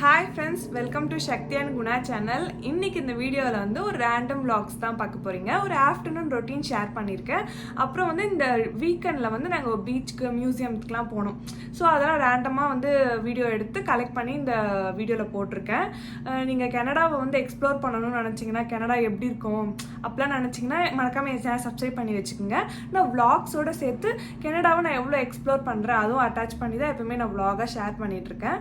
Hi friends welcome to Shakti and Guna channel இன்னைக்கு இந்த வீடியோவில் வந்து ஒரு ரேண்டம் வ்ளாக்ஸ் தான் பார்க்க போகிறீங்க ஒரு ஆஃப்டர்நூன் ரொட்டீன் ஷேர் பண்ணியிருக்கேன். அப்புறம் வந்து இந்த வீக்கெண்டில் வந்து நாங்கள் பீச்சுக்கு மியூசியம்க்குலாம் போனோம். ஸோ அதெல்லாம் ரேண்டமாக வந்து வீடியோ எடுத்து கலெக்ட் பண்ணி இந்த வீடியோவில் போட்டிருக்கேன். நீங்கள் கனடாவை வந்து எக்ஸ்ப்ளோர் பண்ணணும்னு நினச்சிங்கன்னா கனடா எப்படி இருக்கும்? அப்படிலாம் நினச்சிங்கன்னா மறக்காமல் என் சேனல் சப்ஸ்கிரைப் பண்ணி வச்சுக்கோங்க. நான் வ்ளாக்ஸோடு சேர்த்து கனடாவை நான் எவ்வளோ எக்ஸ்ப்ளோர் பண்ணுறேன் அதுவும் அட்டாச் பண்ணி தான் எப்பவுமே நான் வ்ளாகாக ஷேர் பண்ணிகிட்ருக்கேன்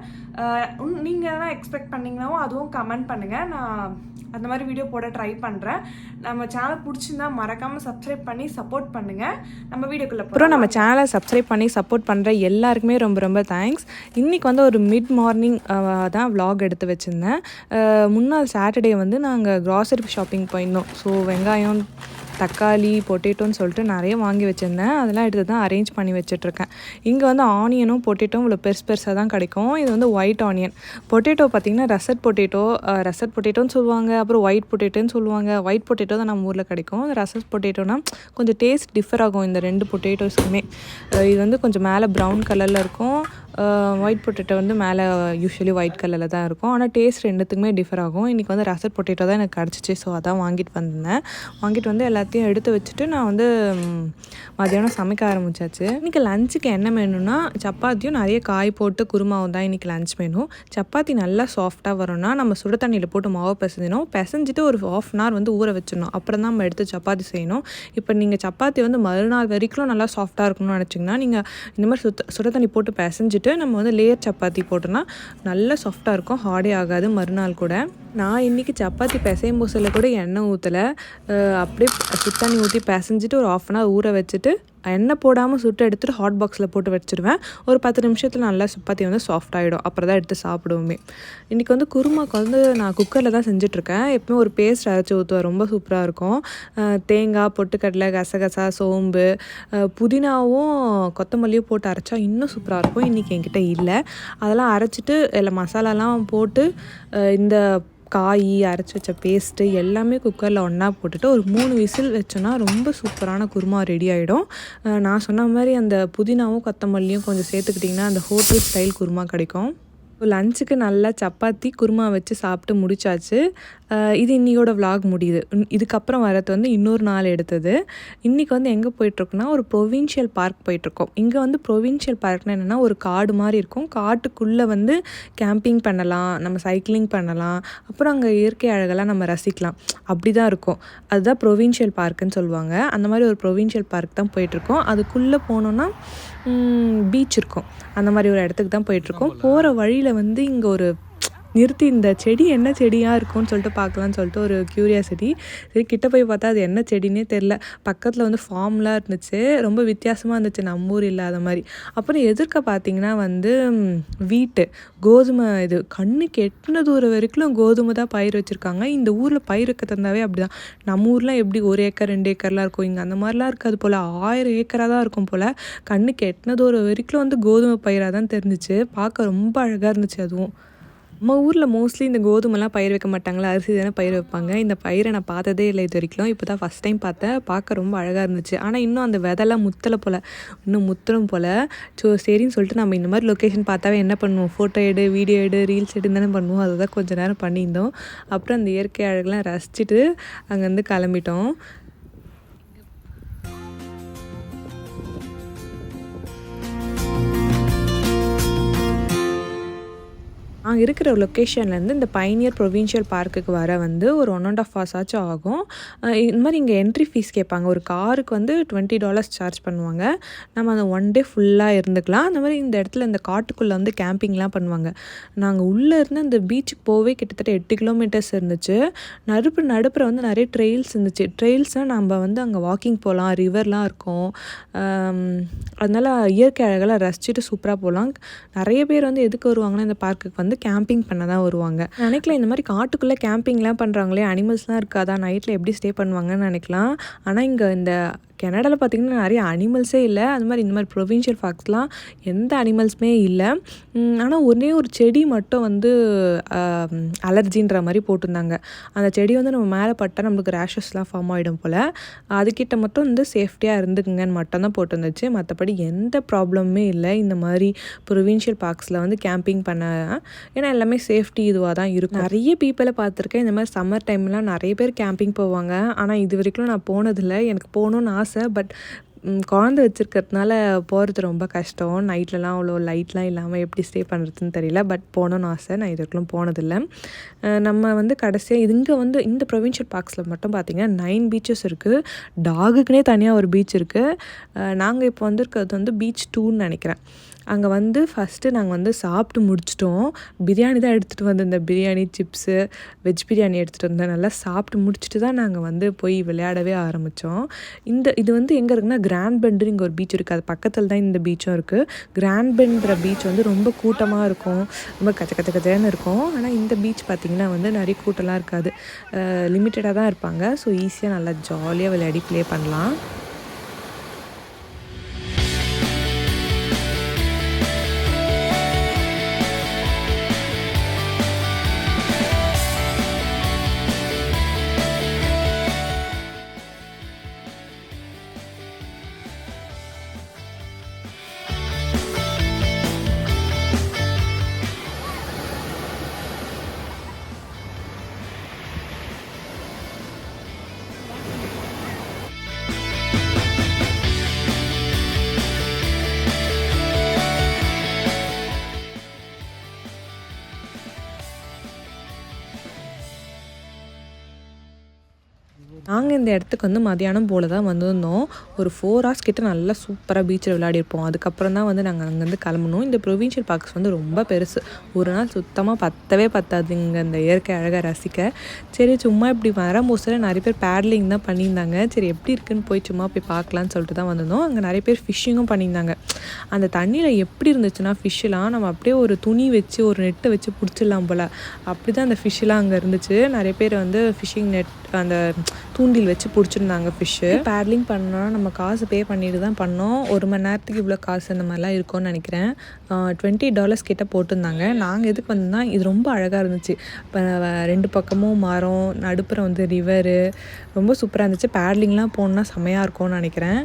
நீங்கள் நீங்கள் எதனா எக்ஸ்பெக்ட் பண்ணீங்கனாவும் அதுவும் கமெண்ட் பண்ணுங்கள் நான் அந்த மாதிரி வீடியோ போட ட்ரை பண்ணுறேன் நம்ம சேனல் பிடிச்சிருந்தா மறக்காமல் சப்ஸ்கிரைப் பண்ணி சப்போர்ட் பண்ணுங்கள் நம்ம வீடியோக்குள்ளே அப்புறம் நம்ம சேனலை சப்ஸ்கிரைப் பண்ணி சப்போர்ட் பண்ணுற எல்லாருக்குமே ரொம்ப ரொம்ப தேங்க்ஸ் இன்றைக்கி வந்து ஒரு மிட் மார்னிங் தான் விலாக் எடுத்து வச்சுருந்தேன். முன்னாள் சாட்டர்டே வந்து நாங்கள் க்ராசரி ஷாப்பிங் போயிருந்தோம். ஸோ வெங்காயம் தக்காளி பொட்டேட்டோன்னு சொல்லிட்டு நிறைய வாங்கி வச்சுருந்தேன். அதெல்லாம் எடுத்து தான் அரேஞ்ச் பண்ணி வச்சுட்ருக்கேன். இங்கே வந்து ஆனியனும் பொட்டேட்டோ இவ்வளோ பெருசு பெருசாக தான் கிடைக்கும். இது வந்து ஒயிட் ஆனியன் பொட்டேட்டோ பார்த்திங்கன்னா ரசட் பொட்டேட்டோ ரசட் பொட்டேட்டோன்னு சொல்லுவாங்க. அப்புறம் ஒயிட் பொட்டேட்டோன்னு சொல்லுவாங்க. ஒயிட் பொட்டேட்டோ தான் நம்ம ஊரில் கிடைக்கும். ரசட் பொட்டேட்டோனா கொஞ்சம் டேஸ்ட் டிஃபர் ஆகும் இந்த ரெண்டு பொட்டேட்டோஸ்க்குமே இது வந்து கொஞ்சம் மேலே ப்ரௌன் கலரில் இருக்கும். ஒயிட் பொட்டேட்டோ வந்து மேலே யூஸ்வலி ஒயிட் கலரில் தான் இருக்கும். ஆனால் டேஸ்ட் ரெண்டுத்துக்குமே டிஃபர் ஆகும். இன்றைக்கி வந்து ரசட் பொட்டேட்டோ தான் எனக்கு கிடச்சிச்சு. ஸோ அதான் வாங்கிட்டு வந்தேன். வாங்கிட்டு வந்து எல்லாத்தையும் எடுத்து வச்சுட்டு நான் வந்து மதியானம் சமைக்க ஆரம்பிச்சாச்சு. இன்றைக்கி லஞ்சுக்கு என்ன வேணும்னா சப்பாத்தியும் நிறைய காய் போட்டு குருமாவும் தான் இன்றைக்கி லஞ்ச் வேணும் சப்பாத்தி நல்லா சாஃப்டாக வரும்னா நம்ம சுடு தண்ணியில் போட்டு மாவு பிசைஞ்சணும் பிசைஞ்சிட்டு ஒரு ஆஃப் அன் ஹவர் வந்து ஊற வச்சிடணும். அப்புறம் தான் நம்ம எடுத்து சப்பாத்தி செய்யணும். இப்போ நீங்கள் சப்பாத்தி வந்து மறுநாள் வரைக்கும் நல்லா சாஃப்டாக இருக்கணும்னு நினச்சிங்கன்னா நீங்கள் இந்த மாதிரி சுத்த சுட தண்ணி போட்டு பிசைஞ்சிட்டு நம்ம வந்து லேயர் சப்பாத்தி போட்டோன்னா நல்லா சாஃப்டாக இருக்கும். ஹார்டே ஆகாது மறுநாள் கூட. நான் இன்றைக்கி சப்பாத்தி பிசையும் பூசில் கூட எண்ணெய் ஊற்றலை அப்படியே சுத்தண்ணி ஊற்றி பிசைஞ்சிட்டு ஒரு ஆஃப் அன் ஹவர் ஊற வச்சுட்டு எண்ணெய் போடாமல் சுட்டு எடுத்துகிட்டு ஹாட் பாக்ஸில் போட்டு வச்சுருவேன். ஒரு பத்து நிமிஷத்தில் நல்லா சப்பாத்தி வந்து சாஃப்ட் ஆகிடும் அப்புறம் தான் எடுத்து சாப்பிடுவோமே. இன்றைக்கி வந்து குருமாக்கு வந்து நான் குக்கரில் தான் செஞ்சிட்ருக்கேன். எப்பவுமே ஒரு பேஸ்ட் அரைச்சி ஊற்றுவேன் ரொம்ப சூப்பராக இருக்கும். தேங்காய் பொட்டுக்கடலை கசகசா சோம்பு புதினாவும் கொத்தமல்லியும் போட்டு அரைச்சா இன்னும் சூப்பராக இருக்கும். இன்றைக்கி என்கிட்ட இல்லை. அதெல்லாம் அரைச்சிட்டு இல்லை மசாலாலாம் போட்டு இந்த காய் அரைச்சி வச்ச பேஸ்ட்டு எல்லாமே குக்கரில் ஒன்றா போட்டுட்டு ஒரு மூணு விசில் வச்சோன்னா ரொம்ப சூப்பரான குருமா ரெடி ஆகிடும் நான் சொன்ன மாதிரி அந்த புதினாவும் கொத்தமல்லியும் கொஞ்சம் சேர்த்துக்கிட்டிங்கன்னா அந்த ஹோட்டல் ஸ்டைல் குருமா கிடைக்கும். லஞ்சுக்கு நல்லா சப்பாத்தி குருமா வச்சு சாப்பிட்டு முடிச்சாச்சு. இது இன்னியோட vlog முடியுது. இதுக்கப்புறம் வரது வந்து இன்னொரு நாள் எடுத்தது. இன்றைக்கி வந்து எங்கே போயிட்டுருக்கோன்னா ஒரு ப்ரொவின்ஷியல் பார்க் போயிட்டுருக்கோம். இங்கே வந்து ப்ரொவின்ஷியல் பார்க்னா என்னென்னா ஒரு காடு மாதிரி இருக்கும். காட்டுக்குள்ளே வந்து கேம்பிங் பண்ணலாம் நம்ம சைக்கிளிங் பண்ணலாம். அப்புறம் அங்கே இயற்கை அழகெல்லாம் நம்ம ரசிக்கலாம். அப்படி தான் இருக்கும். அதுதான் ப்ரொவின்ஷியல் பார்க்குன்னு சொல்லுவாங்க. அந்த மாதிரி ஒரு ப்ரொவின்ஷியல் பார்க் தான் போயிட்டுருக்கோம். அதுக்குள்ளே போனோன்னா பீச் இருக்கும். அந்த மாதிரி ஒரு இடத்துக்கு தான் போயிட்டுருக்கோம். போகிற வழியில் வந்து இங்கே ஒரு நிறுத்தி இந்த செடி என்ன செடியாக இருக்கும்னு சொல்லிட்டு பார்க்கலான்னு சொல்லிட்டு ஒரு க்யூரியாசிட்டி சரி கிட்ட போய் பார்த்தா அது என்ன செடினே தெரில பக்கத்தில் வந்து ஃபார்ம்லாம் இருந்துச்சு. ரொம்ப வித்தியாசமாக இருந்துச்சு. நம்ம ஊர் இல்லாத மாதிரி. அப்புறம் எதிர்க்க பார்த்தீங்கன்னா வந்து வீட்டு கோதுமை இது. கண்ணுக்கு எட்டின தூரம் வரைக்கும் கோதுமை தான் பயிர் வச்சுருக்காங்க. இந்த ஊரில் பயிர் இருக்க தந்தாவே அப்படிதான். நம்ம ஊர்லாம் எப்படி ஒரு ஏக்கர் ரெண்டு ஏக்கர்லாம் இருக்கும்? இங்கே அந்த மாதிரிலாம் இருக்காது போல். ஆயிரம் ஏக்கராக தான் இருக்கும் போல். கண்ணுக்கு எட்டின தூரம் வரைக்கும் வந்து கோதுமை பயிராக தான் தெரிஞ்சிச்சு. பார்க்க ரொம்ப அழகாக இருந்துச்சு அதுவும். நம்ம ஊரில் மோஸ்ட்லி இந்த கோதுமைலாம் பயிர் வைக்க மாட்டாங்களா? அரிசி தானே பயிர் வைப்பாங்க. இந்த பயிரை நான் பார்த்ததே இல்லை இது வரைக்கும். இப்போ தான் ஃபஸ்ட் டைம் பார்த்தேன். பார்க்க ரொம்ப அழகாக இருந்துச்சு. ஆனால் இன்னும் அந்த விதெல்லாம் முத்தலை போல் இன்னும் முத்தலும் போல். ஸோ சரின்னு சொல்லிட்டு நம்ம இந்த மாதிரி லொக்கேஷன் பார்த்தாவே என்ன பண்ணுவோம்? ஃபோட்டோ எடு வீடியோ எடு ரீல்ஸ் எடுன்னு தானே பண்ணுவோம். அதை தான் கொஞ்சம் நேரம் பண்ணியிருந்தோம். அப்புறம் அந்த இயற்கை அழகெலாம் ரசிச்சுட்டு அங்கேருந்து கிளம்பிட்டோம். நாங்கள் இருக்கிற லொக்கேஷன்லேருந்து இந்த பைனியர் ப்ரொவின்ஷியல் பார்க்குக்கு வர வந்து ஒரு ஒன் அண்ட் ஆஃப் ஹவர்ஸ் ஆச்சும் ஆகும். இந்த மாதிரி இங்கே என்ட்ரி ஃபீஸ் கேட்பாங்க. ஒரு காருக்கு வந்து டுவெண்ட்டி டாலர்ஸ் சார்ஜ் பண்ணுவாங்க. நம்ம அந்த ஒன் டே ஃபுல்லாக இருந்துக்கலாம். அந்த மாதிரி இந்த இடத்துல இந்த காட்டுக்குள்ளே வந்து கேம்பிங்லாம் பண்ணுவாங்க. நாங்கள் உள்ளே இருந்து அந்த பீச்சுக்கு போகவே கிட்டத்தட்ட எட்டு கிலோமீட்டர்ஸ் இருந்துச்சு. நடுப்பு நடுப்புற வந்து நிறைய ட்ரெயில்ஸ் இருந்துச்சு. ட்ரெயில்ஸ்னால் நம்ம வந்து அங்கே வாக்கிங் போகலாம் ரிவர்லாம் இருக்கும். அதனால் இயற்கை அழகெல்லாம் ரசிச்சுட்டு சூப்பராக போகலாம் நிறைய பேர் வந்து எதுக்கு வருவாங்கன்னா இந்த பார்க்குக்கு வந்து கேம்பிங் பண்ண தான் வருவாங்க. நினைக்கல இந்த மாதிரி காட்டுக்குள்ளே கேம்பிங்லாம் பண்ணுறாங்களே அனிமல்ஸ்லாம் இருக்காதா? நைட்டில் எப்படி ஸ்டே பண்ணுவாங்கன்னு நினைக்கலாம். ஆனால் இங்கே இந்த கனடாவில் பார்த்திங்கன்னா நிறைய அனிமல்ஸே இல்லை. அது மாதிரி இந்த மாதிரி ப்ரொவின்ஷியல் பார்க்ஸ்லாம் எந்த அனிமல்ஸுமே இல்லை. ஆனால் ஒரே ஒரு செடி மட்டும் வந்து அலர்ஜின்ற மாதிரி போட்டிருந்தாங்க. அந்த செடி வந்து நம்ம மேலே பட்டால் நம்மளுக்கு ரேஷஸ்லாம் ஃபார்ம் ஆகிடும் போல். அதுக்கிட்ட மட்டும் வந்து சேஃப்டியாக இருந்துக்குங்கன்னு மட்டும் தான் போட்டிருந்துச்சு. மற்றபடி எந்த ப்ராப்ளமுமே இல்லை. இந்த மாதிரி ப்ரொவின்ஷியல் பார்க்ஸில் வந்து கேம்பிங் பண்ண ஏன்னா எல்லாமே சேஃப்டி இதுவாக தான் இருக்கும். நிறைய பீப்பிளை பார்த்துருக்கேன். இந்த மாதிரி சம்மர் டைம்லாம் நிறைய பேர் கேம்பிங் போவாங்க. ஆனால் இது வரைக்கும் நான் போனதில்லை. எனக்கு போகணுன்னு ஆசை பட் குழந்த வச்சுருக்கிறதுனால போகிறது ரொம்ப கஷ்டம். நைட்லலாம் அவ்வளோ லைட்லாம் இல்லாமல் எப்படி ஸ்டே பண்ணுறதுன்னு தெரியல பட் போகணுன்னு ஆசை. நான் இதுவரைக்கும் போனதில்லை. நம்ம வந்து கடைசியாக இங்கே வந்து இந்த ப்ரொவின்ஷியல் பார்க்ஸில் மட்டும் பார்த்திங்கன்னா நைன் பீச்சஸ் இருக்குது டாகுக்குனே தனியாக ஒரு பீச் இருக்குது நாங்கள் இப்போ வந்திருக்கிறது வந்து பீச் டூன்னு நினைக்கிறேன். அங்கே வந்து ஃபஸ்ட்டு நாங்கள் வந்து சாப்பிட்டு முடிச்சிட்டோம். பிரியாணி தான் எடுத்துகிட்டு வந்திருந்தேன். பிரியாணி சிப்ஸு வெஜ் பிரியாணி எடுத்துகிட்டு வந்தேன். நல்லா சாப்பிட்டு முடிச்சுட்டு தான் நாங்கள் வந்து போய் விளையாடவே ஆரம்பித்தோம் இந்த இது வந்து எங்கே இருக்குன்னா கிராண்ட் பெண்டுன்னு இங்கே ஒரு பீச் இருக்குது அது பக்கத்தில் தான் இந்த பீச்சும் இருக்குது கிராண்ட் பெண்ட்ற பீச் வந்து ரொம்ப கூட்டமாக இருக்கும். ரொம்ப கச்ச கச்ச கச்சன்னு இருக்கும். ஆனால் இந்த பீச் பார்த்திங்கன்னா வந்து நிறைய கூட்டம்லாம் இருக்காது. லிமிட்டடாக தான் இருப்பாங்க. ஸோ ஈஸியாக நல்லா ஜாலியாக விளையாடி ப்ளே பண்ணலாம். நாங்கள் இந்த இடத்துக்கு வந்து மதியானம் போல் தான் வந்திருந்தோம். ஒரு ஃபோர் ஹவர்ஸ் கிட்ட நல்லா சூப்பராக பீச்சில் விளையாடிருப்போம். அதுக்கப்புறம் தான் வந்து நாங்கள் அங்கேருந்து கிளம்பணும் இந்த ப்ரொவின்ஷியல் பார்க்ஸ் வந்து ரொம்ப பெருசு. ஒரு நாள் சுத்தமாக பத்தவே பத்தாது இங்கே இந்த இயற்கை அழகாக ரசிக்க. சரி சும்மா இப்படி வர நிறைய பேர் பேட்லிங் தான் பண்ணியிருந்தாங்க. சரி எப்படி இருக்குன்னு போய் சும்மா போய் பார்க்கலான்னு சொல்லிட்டு தான் வந்திருந்தோம். அங்கே நிறைய பேர் ஃபிஷ்ஷிங்கும் பண்ணியிருந்தாங்க. அந்த தண்ணியில் எப்படி இருந்துச்சுன்னா ஃபிஷ்ஷெலாம் நம்ம அப்படியே ஒரு துணி வச்சு ஒரு நெட்டை வச்சு பிடிச்சிடலாம் போல். அப்படி தான் அந்த ஃபிஷ்ஷெலாம் அங்கே இருந்துச்சு. நிறைய பேர் வந்து ஃபிஷ்ஷிங் நெட் அந்த தூண்டில் வச்சு பிடிச்சிருந்தாங்க ஃபிஷ்ஷு பேட்லிங் பண்ணோன்னா நம்ம காசு பே பண்ணிட்டு தான் பண்ணோம். ஒரு மணி நேரத்துக்கு இவ்வளோ காசு அந்த மாதிரிலாம் இருக்கும்னு நினைக்கிறேன். டுவெண்ட்டி டாலர்ஸ் கிட்ட போட்டிருந்தாங்க. நாங்கள் எதுக்கு வந்தோம்னா இது ரொம்ப அழகாக இருந்துச்சு. இப்போ ரெண்டு பக்கமும் மரம் நடுப்புற வந்து ரிவரு ரொம்ப சூப்பராக இருந்துச்சு. பேட்லிங்லாம் போகணுன்னா செமையாக இருக்கும்னு நினைக்கிறேன்.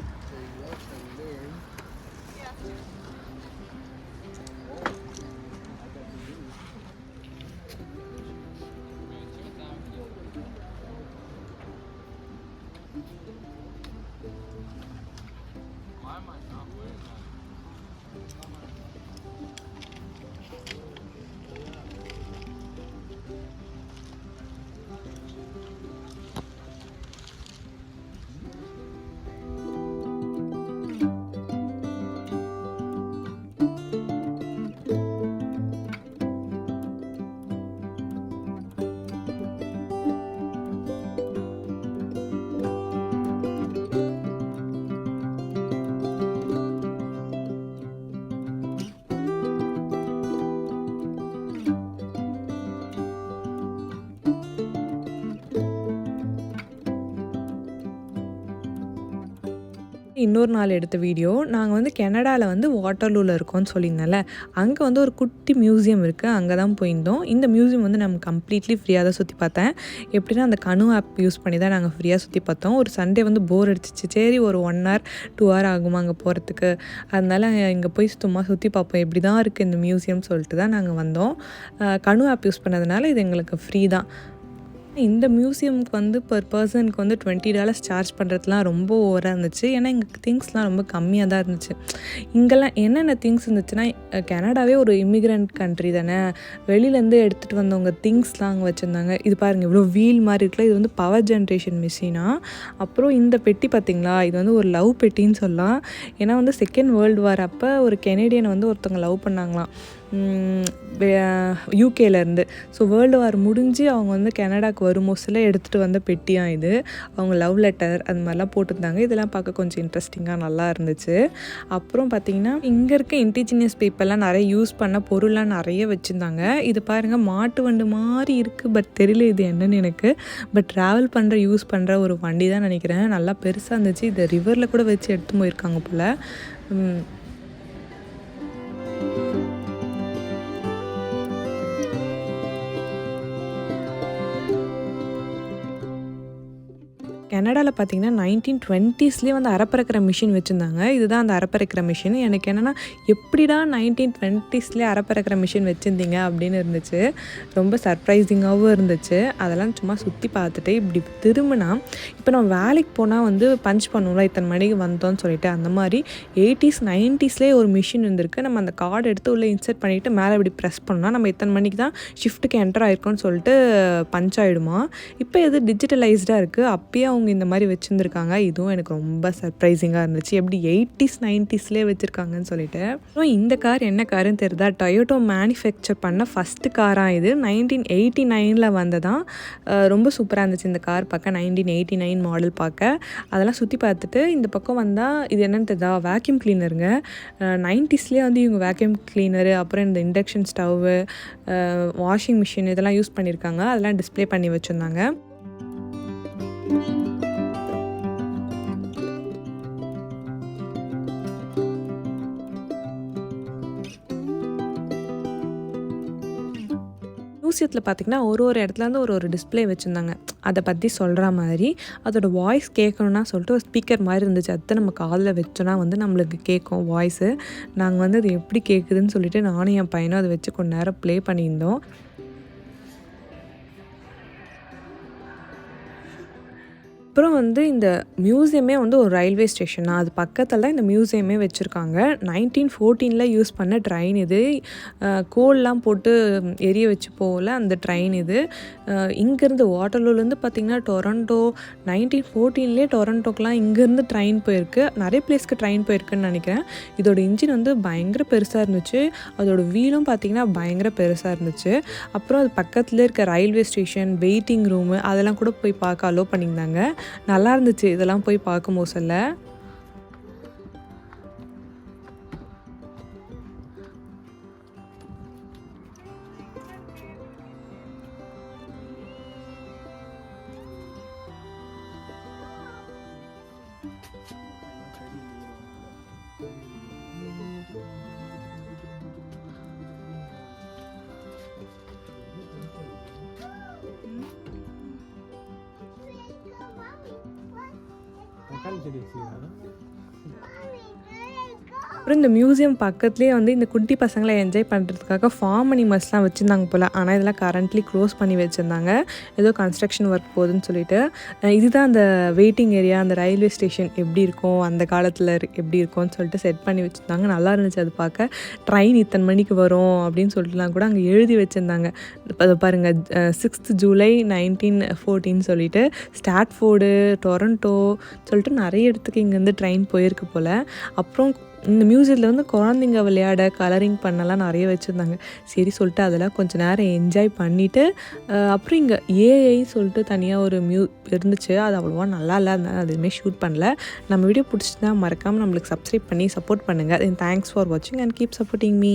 இன்னொரு நாள் எடுத்த வீடியோ நாங்கள் வந்து கனடாவில் வந்து வாட்டர்லூவில் இருக்கோம்னு சொல்லியிருந்தேன்ல அங்கே வந்து ஒரு குட்டி மியூசியம் இருக்குது அங்கே தான் போயிருந்தோம். இந்த மியூசியம் வந்து நம்ம கம்ப்ளீட்லி ஃப்ரீயாக தான் சுற்றி பார்த்தேன். எப்படின்னா அந்த கனு ஆப் யூஸ் பண்ணி தான் நாங்கள் ஃப்ரீயாக சுற்றி பார்த்தோம். ஒரு சண்டே வந்து போர் அடிச்சிச்சு. சரி ஒரு ஒன் ஹவர் டூ ஹவர் ஆகுமா அங்கே போகிறதுக்கு அதனால் இங்கே போய் சுத்தமாக சுற்றி பார்ப்போம். எப்படி தான் இருக்குது இந்த மியூசியம் சொல்லிட்டு தான் நாங்கள் வந்தோம். கனு ஆப் யூஸ் பண்ணதுனால இது எங்களுக்கு ஃப்ரீ தான். இந்த மியூசியம்க்கு வந்து பர் பர்சனுக்கு வந்து டுவெண்ட்டி டாலர்ஸ் சார்ஜ் பண்ணுறதுலாம் ரொம்ப ஓவராக இருந்துச்சு. ஏன்னா இங்கே திங்ஸ்லாம் ரொம்ப கம்மியாக தான் இருந்துச்சு. இங்கெல்லாம் என்னென்ன திங்ஸ் இருந்துச்சுன்னா கனடாவே ஒரு இமிக்ரெண்ட் கண்ட்ரி தானே. வெளியிலேருந்து எடுத்துகிட்டு வந்தவங்க திங்ஸ்லாம் அங்கே வச்சுருந்தாங்க. இது பாருங்கள் இவ்வளோ வீல் மாதிரி இருக்குல்ல இது வந்து பவர் ஜென்ரேஷன் மிஷினா அப்புறம் இந்த பெட்டி பார்த்திங்களா இது வந்து ஒரு லவ் பெட்டின்னு சொல்லலாம். ஏன்னா வந்து செகண்ட் வேர்ல்டு வார் அப்போ ஒரு கெனேடியனை வந்து ஒருத்தவங்க லவ் பண்ணாங்களாம். யூகேலேருந்து ஸோ வேர்ல்டு வார் முடிஞ்சு அவங்க வந்து கனடாக்கு வரும்? மோஸ்டில் எடுத்துகிட்டு வந்த பெட்டியாக இது. அவங்க லவ் லெட்டர் அது மாதிரிலாம் போட்டிருந்தாங்க. இதெல்லாம் பார்க்க கொஞ்சம் இன்ட்ரெஸ்டிங்காக நல்லா இருந்துச்சு. அப்புறம் பார்த்திங்கன்னா இங்கே இருக்க இன்டிஜினியஸ் பேப்பர்லாம் நிறைய யூஸ் பண்ண பொருள்லாம் நிறைய வச்சுருந்தாங்க. இது பாருங்கள் மாட்டு வண்டு மாதிரி இருக்குது பட் தெரியல இது என்னன்னு எனக்கு. பட் ட்ராவல் பண்ணுற யூஸ் பண்ணுற ஒரு வண்டி தான் நினைக்கிறேன். நல்லா பெருசாக இருந்துச்சு. இதை ரிவரில் கூட வச்சு எடுத்து போயிருக்காங்க போல். கனடாவில் பார்த்தீங்கன்னா நைன்டீன் டுவெண்ட்டீஸ்லேயே வந்து அரப்பறக்கிற மிஷின் வச்சுருந்தாங்க. இதுதான் அந்த அரப்பறக்கிற மிஷின் எனக்கு என்னென்னா எப்படிடா நைன்டீன் டுவெண்ட்டீஸ்லேயே அரப்பறக்கிற மிஷின் வச்சுருந்தீங்க அப்படின்னு இருந்துச்சு. ரொம்ப சர்ப்ரைசிங்காகவும் இருந்துச்சு. அதெல்லாம் சும்மா சுற்றி பார்த்துட்டு இப்படி திரும்பினா இப்போ நம்ம வேலைக்கு போனால் வந்து பஞ்ச் பண்ணுவோம்ல இத்தனை மணிக்கு வந்தோம்னு சொல்லிட்டு அந்த மாதிரி எயிட்டிஸ் நைன்ட்டீஸ்லேயே ஒரு மிஷின் இருந்திருக்கு. நம்ம அந்த கார்டு எடுத்து உள்ளே இன்சர்ட் பண்ணிவிட்டு மேலே இப்படி ப்ரெஸ் பண்ணால் நம்ம இத்தனை மணிக்கு தான் ஷிஃப்ட்டுக்கு என்டர் ஆயிருக்கோம்னு சொல்லிட்டு பஞ்ச் ஆகிடுமா இப்போ இது டிஜிட்டலைஸ்டாக இருக்குது அப்பயே அவங்க இந்த மாதிரி வச்சுருந்துருக்காங்க. இதுவும் எனக்கு ரொம்ப சர்ப்ரைசிங்காக இருந்துச்சு. எப்படி எயிட்டிஸ் நைன்டிஸ்லேயே வச்சுருக்காங்கன்னு சொல்லிட்டு. அப்புறம் இந்த கார் என்ன காருன்னு தெரியுதா? டொயோட்டோ மேனுஃபேக்சர் பண்ண ஃபஸ்ட்டு காராக இது. நைன்டீன் எயிட்டி நைனில் வந்ததான் ரொம்ப சூப்பராக இருந்துச்சு இந்த கார் பார்க்க. நைன்டீன் எயிட்டி நைன் மாடல் பார்க்க. அதெல்லாம் சுற்றி பார்த்துட்டு இந்த பக்கம் வந்தால் இது என்னன்னு தெரியுதா? வேக்யூம் கிளீனருங்க நைன்டிஸ்லேயே வந்து இவங்க வேக்யூம் கிளீனரு அப்புறம் இந்த இண்டக்ஷன் ஸ்டவ்வு வாஷிங் மிஷின் இதெல்லாம் யூஸ் பண்ணியிருக்காங்க அதெல்லாம் டிஸ்ப்ளே பண்ணி வச்சுருந்தாங்க. மியூசியத்தில் பார்த்திங்கன்னா ஒரு ஒரு இடத்துல இருந்து ஒரு ஒரு டிஸ்ப்ளே வச்சுருந்தாங்க. அதை பற்றி சொல்கிற மாதிரி அதோட வாய்ஸ் கேட்கணுன்னா சொல்லிட்டு ஒரு ஸ்பீக்கர் மாதிரி இருந்துச்சு. அதை நம்ம காதில் வச்சோன்னா வந்து நம்மளுக்கு கேட்கும் வாய்ஸு நாங்கள் வந்து அது எப்படி கேட்குதுன்னு சொல்லிட்டு நானும் என் பையனும் அதை வச்சு கொஞ்ச நேரம் ப்ளே பண்ணியிருந்தோம். அப்புறம் வந்து இந்த மியூசியமே வந்து ஒரு ரயில்வே ஸ்டேஷன் தான். அது பக்கத்தில் தான் இந்த மியூசியமே வச்சுருக்காங்க. நைன்டீன் ஃபோர்டீனில் யூஸ் பண்ண ட்ரெயின் இது. கோல்லாம் போட்டு எரிய வச்சு போகல அந்த ட்ரெயின் இது. இங்கேருந்து வாட்டர்லூலேருந்து பார்த்திங்கன்னா டொரண்டோ நைன்டீன் ஃபோர்டீன்லேயே டொரண்டோக்கெலாம் இங்கேருந்து ட்ரெயின் போயிருக்கு. நிறைய பிளேஸ்க்கு ட்ரெயின் போயிருக்குன்னு நினைக்கிறேன். இதோட இன்ஜின் வந்து பயங்கர பெருசாக இருந்துச்சு. அதோட வீலும் பார்த்திங்கன்னா பயங்கர பெருசாக இருந்துச்சு. அப்புறம் அது பக்கத்தில் இருக்க ரயில்வே ஸ்டேஷன் வெயிட்டிங் ரூமு அதெல்லாம் கூட போய் பார்க்க அலோவ் பண்ணியிருந்தாங்க. நல்லா இருந்துச்சு. இதெல்லாம் போய் பார்க்கும் போது சொல்ல. செடி வச்சுக்கிறாங்க அப்புறம் இந்த மியூசியம் பக்கத்துலேயே வந்து இந்த குட்டி பசங்களை என்ஜாய் பண்ணுறதுக்காக ஃபார்ம் அனிமல்ஸ்லாம் வச்சுருந்தாங்க போல். ஆனால் இதெல்லாம் கரண்ட்லி க்ளோஸ் பண்ணி வச்சுருந்தாங்க. ஏதோ கன்ஸ்ட்ரக்ஷன் ஒர்க் போகுதுன்னு சொல்லிட்டு. இதுதான் அந்த வெயிட்டிங் ஏரியா அந்த ரயில்வே ஸ்டேஷன் எப்படி இருக்கும் அந்த காலத்தில் எப்படி இருக்கும்னு சொல்லிட்டு செட் பண்ணி வச்சுருந்தாங்க. நல்லா இருந்துச்சு அது பார்க்க. ட்ரெயின் இத்தனை மணிக்கு வரும் அப்படின்னு சொல்லிட்டுலாம் கூட அங்கே எழுதி வச்சுருந்தாங்க. அதை பாருங்கள் சிக்ஸ்த் ஜூலை நைன்டீன் ஃபோர்டின்னு சொல்லிட்டு ஸ்டாட்ஃபோர்டு டொரண்டோ சொல்லிட்டு நிறைய இடத்துக்கு இங்கேருந்து ட்ரெயின் போயிருக்கு போல். அப்புறம் இந்த மியூசியத்தில் வந்து குழந்தைங்க விளையாட கலரிங் பண்ணலாம் நிறைய வச்சுருந்தாங்க. சரி சொல்லிட்டு அதெல்லாம் கொஞ்சம் நேரம் என்ஜாய் பண்ணிவிட்டு அப்புறம் இங்கே ஏஐ சொல்லிட்டு தனியாக ஒரு மியூ இருந்துச்சு. அது அவ்வளோவா நல்லா இல்லை. அதனால அது எதுவுமே ஷூட் பண்ணல. நம்ம வீடியோ பிடிச்சிருந்தா மறக்காமல் நம்மளுக்கு சப்ஸ்கிரைப் பண்ணி சப்போர்ட் பண்ணுங்கள் தேங்க்ஸ் ஃபார் வாட்சிங் அண்ட் கீப் சப்போர்ட்டிங் மீ